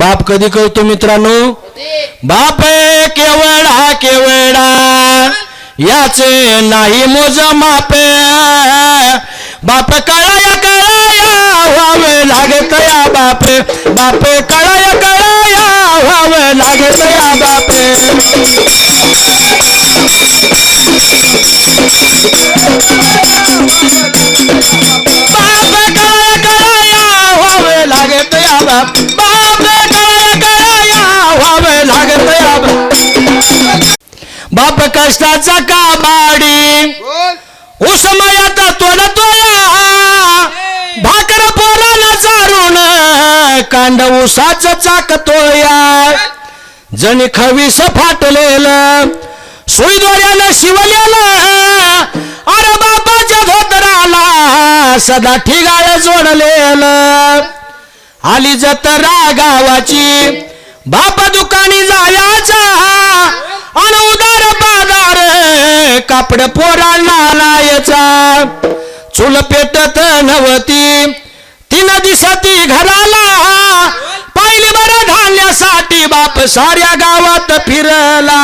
बाप कधी कळतो मित्रांनो? बाप केवडा केवडा याचे नाही मोज मापे. बाप कळाया कळाया व्हावे लागत या बापे. बाप कळाया कळाया व्हावे लागत या बापे. बाप कळाया कळाया व्हावे लागत या बाप. बाप कष्टाचा बोल. उसमयात तोला तोया भाकर पोराला चारून कांड उसाच चाक तोया जणी खवीस फाटलेलं सुई दोऱ्यानं शिवलेलं. अरे बापाच्या धोतराला सदा ठिगाळ जोडलेलं. आली जत्रा गावाची बाप दुकानी जायाचा कापड पोरांना लायचा चुल पेटत नवती तीन दिसती घराला पहिली बरं धान्यासाठी बाप साऱ्या गावात फिरला.